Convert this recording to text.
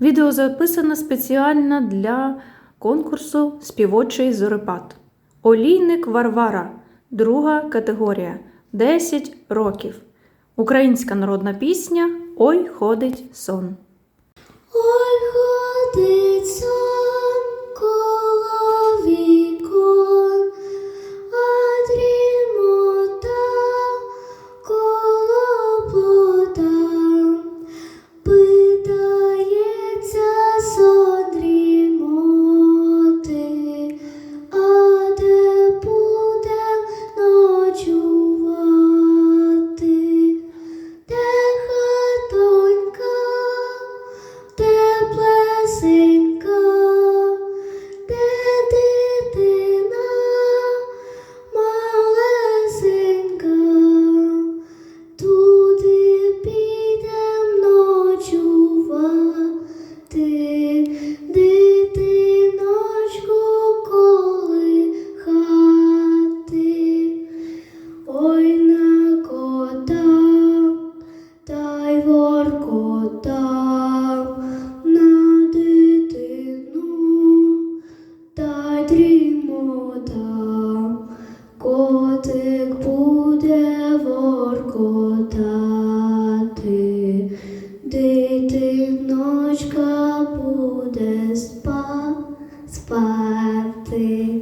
Відео записано спеціально для конкурсу Співочий зорепад. Олійник Варвара, друга категорія 10 років. Українська народна пісня Ой ходить сон. Ой, ходить сон, Ой на кота, та на дитину, та дрімота, котик буде воркотати, дитиночка буде спа спати.